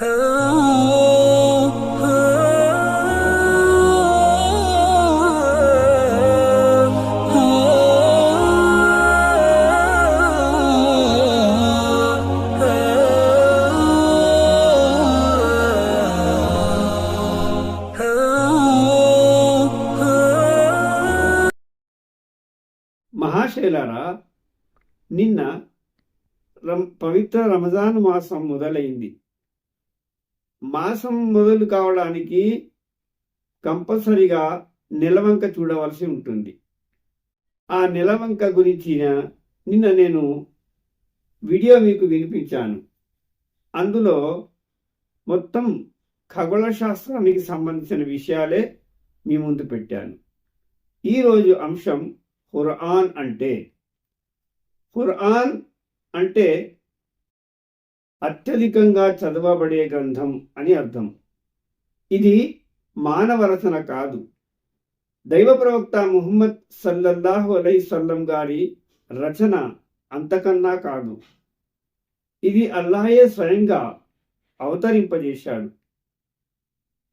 మహాశైలారా నిన్న రం పవిత్ర రంజాన్ మాసం మొదలైంది. మాసం మొదలు కావడానికి కంపల్సరిగా నిలవంక చూడవలసి ఉంటుంది. ఆ నిలవంక గురించిన నిన్న నేను వీడియో మీకు వినిపించాను. అందులో మొత్తం ఖగోళ శాస్త్రానికి సంబంధించిన విషయాలే మీ ముందు పెట్టాను. ఈరోజు అంశం ఖురాన్ అంటే ఖురాన్ అంటే అత్యధికంగా చదవబడే గ్రంథం అని అర్థం. ఇది మానవ రచన కాదు. దైవ ప్రవక్త ముహమ్మద్ సల్లల్లాహు అలై సల్లం గారి రచన అంతకన్నా కాదు. ఇది అల్లాహే స్వయంగా అవతరింపజేశాడు.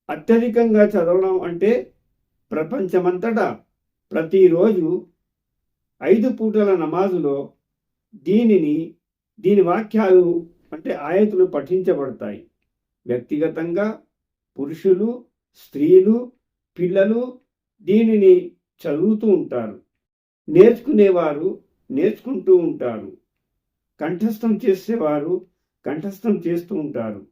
అత్యధికంగా చదవడం అంటే ప్రపంచమంతటా ప్రతిరోజు ఐదు పూటల నమాజులో దీనిని దీని వాక్యాలు అంటే ఆయతులు పఠించబడతాయి. వ్యక్తిగతంగా పురుషులు స్త్రీలు పిల్లలు దీనిని చదువుతూ ఉంటారు. నేర్చుకునేవారు నేర్చుకుంటూ ఉంటారు. కంఠస్థం చేసేవారు కంఠస్థం చేస్తూ ఉంటారు.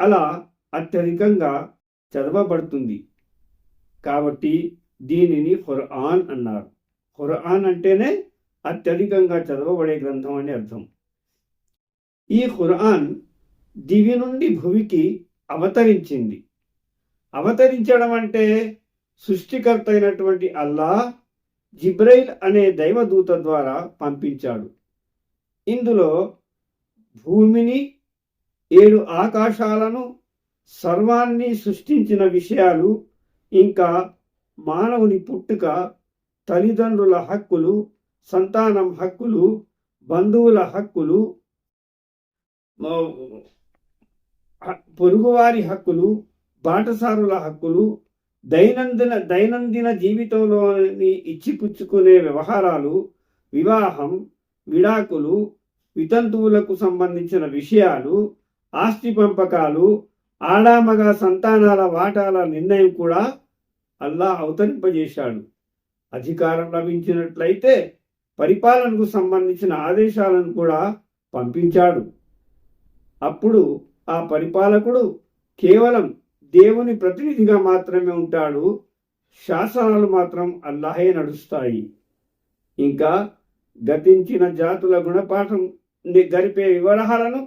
అలా అత్యధికంగా చదవబడుతుంది. కాబట్టి దీనిని ఖురాన్ అన్నారు. ఖురాన్ అంటేనే అత్యధికంగా చదవబడే గ్రంథం అని అర్థం. ఈ ఖురాన్ దివి నుండి భువికి అవతరించింది. అవతరించడం అంటే సృష్టికర్త అయినటువంటి అల్లాహ్ జిబ్రైల్ అనే దైవదూత ద్వారా పంపించాడు. ఇందులో భూమిని ఏడు ఆకాశాలను సర్వాన్ని సృష్టించిన విషయాలు ఇంకా మానవుని పుట్టుక తల్లిదండ్రుల హక్కులు సంతానం హక్కులు బంధువుల హక్కులు పొరుగువారి హక్కులు బాటసారుల హక్కులు దైనందిన దైనందిన జీవితంలోని ఇచ్చిపుచ్చుకునే వ్యవహారాలు వివాహం విడాకులు వితంతువులకు సంబంధించిన విషయాలు ఆస్తి పంపకాలు ఆడామగా సంతానాల వాటాల నిర్ణయం కూడా అల్లా అవతరింపజేశాడు. అధికారం లభించినట్లయితే పరిపాలనకు సంబంధించిన ఆదేశాలను కూడా పంపించాడు. అప్పుడు ఆ పరిపాలకుడు కేవలం దేవుని ప్రతినిధిగా మాత్రమే ఉంటాడు. శాసనాలు మాత్రం అల్లాహే నడుస్తాయి. ఇంకా గతించిన జాతుల గుణపాఠం గరిపే వివరాలను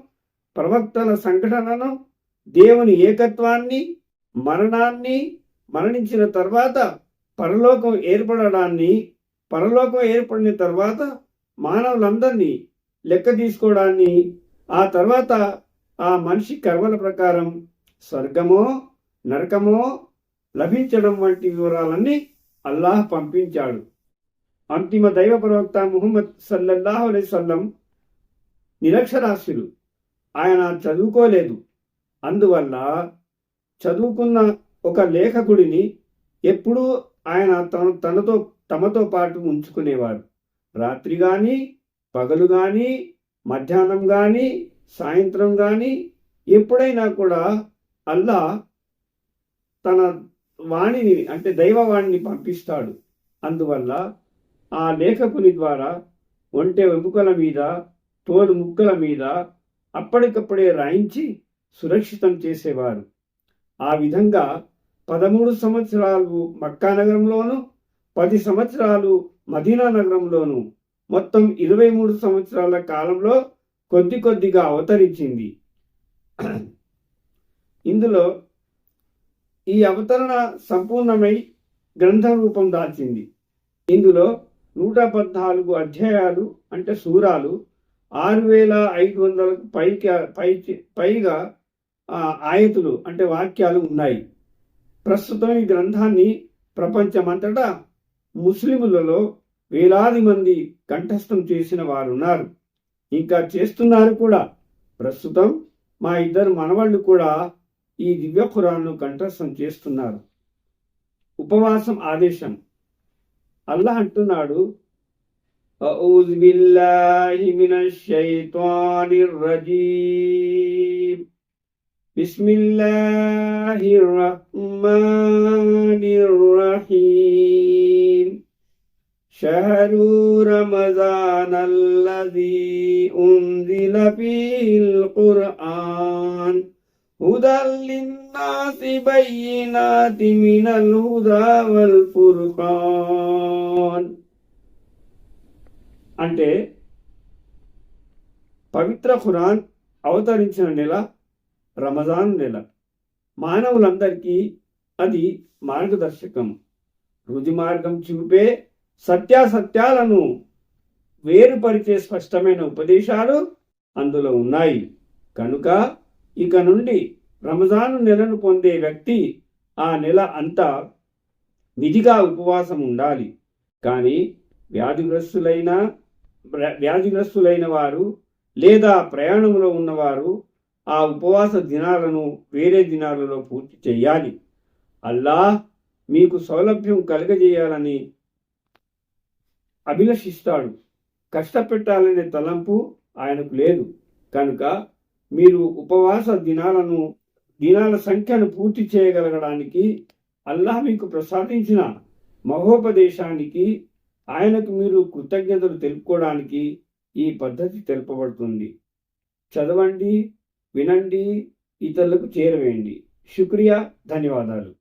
ప్రవక్తల సంఘటనను దేవుని ఏకత్వాన్ని మరణాన్ని మరణించిన తర్వాత పరలోకం ఏర్పడడాన్ని పరలోకం ఏర్పడిన తర్వాత మానవులందరినీ లెక్క తీసుకోవడాన్ని ఆ తర్వాత ఆ మనిషి కర్మల ప్రకారం స్వర్గమో నరకమో లభించడం వంటి వివరాలన్నీ అల్లాహ్ పంపించాడు. అంతిమ దైవ ప్రవక్త ముహమ్మద్ సల్లల్లాహు అలై సల్లం నిరక్షరాస్యులు. ఆయన చదువుకోలేదు. అందువల్ల చదువుకున్న ఒక లేఖకుడిని ఎప్పుడూ ఆయన తన తనతో తమతో పాటు ఉంచుకునేవారు రాత్రి కానీ పగలు కానీ మధ్యాహ్నం కానీ సాయంత్రం కానీ ఎప్పుడైనా కూడా అల్లా తన వాణిని అంటే దైవవాణిని పంపిస్తాడు. అందువల్ల ఆ లేఖకుని ద్వారా ఒంటె వెముకల మీద తోలు ముక్కల మీద అప్పటికప్పుడే రాయించి సురక్షితం చేసేవారు. ఆ విధంగా పదమూడు సంవత్సరాలు మక్కా నగరంలోను పది సంవత్సరాలు మదీనా నగరంలోను మొత్తం ఇరవై మూడు సంవత్సరాల కాలంలో కొద్ది కొద్దిగా అవతరించింది. ఇందులో ఈ అవతరణ సంపూర్ణమై గ్రంథ రూపం దాల్చింది. ఇందులో నూట పద్నాలుగు అధ్యాయాలు అంటే సూరాలు ఆరు వేల ఐదు వందలకు పైకి పై పైగా ఆయతులు అంటే వాక్యాలు ఉన్నాయి. ప్రస్తుతం ఈ గ్రంథాన్ని ప్రపంచమంతటా ముస్లిములలో వేలాది మంది కంఠస్థం చేసిన వారున్నారు. ఇంకా చేస్తున్నారు కూడా ప్రస్తుతం మా ఇద్దరు మనవాళ్ళు కూడా ఈ దివ్య ఖురాన్ను కంఠస్థం చేస్తున్నారు ఉపవాసం ఆదేశం అల్లాహ్ అంటున్నాడు أعوذ بالله من الشيطان الرجيم بسم الله الرحمن شهر رمضان الذي أنزل فيه القرآن هدى للناس بينات من الهدى والفرقان అంటే పవిత్ర ఖురాన్ అవతరించిన నెల రమజాన్ నెల మానవులందరికీ అది మార్గదర్శకం రుజు మార్గం చూపే సత్యాసత్యాలను వేరుపరిచే స్పష్టమైన ఉపదేశాలు అందులో ఉన్నాయి. కనుక ఇక నుండి రంజాను నెలను పొందే వ్యక్తి ఆ నెల అంతా విధిగా ఉపవాసం ఉండాలి. కానీ వ్యాధిగ్రస్తులైన వ్యాధిగ్రస్తులైన వారు లేదా ప్రయాణంలో ఉన్నవారు ఆ ఉపవాస దినాలను వేరే దినాలలో పూర్తి చేయాలి. అల్లా మీకు సౌలభ్యం కలుగజేయాలని అభిలషిస్తాడు. కష్టపెట్టాలనే తలంపు ఆయనకు లేదు. కనుక మీరు ఉపవాస దినాలను దినాల సంఖ్యను పూర్తి చేయగలగడానికి అల్లాహ్ మీకు ప్రసాదించిన మహోపదేశానికి ఆయనకు మీరు కృతజ్ఞతలు తెలుపుకోవడానికి ఈ పద్ధతి తెలుపబడుతుంది. చదవండి వినండి ఇతరులకు చేరవేయండి. శుక్రియా ధన్యవాదాలు.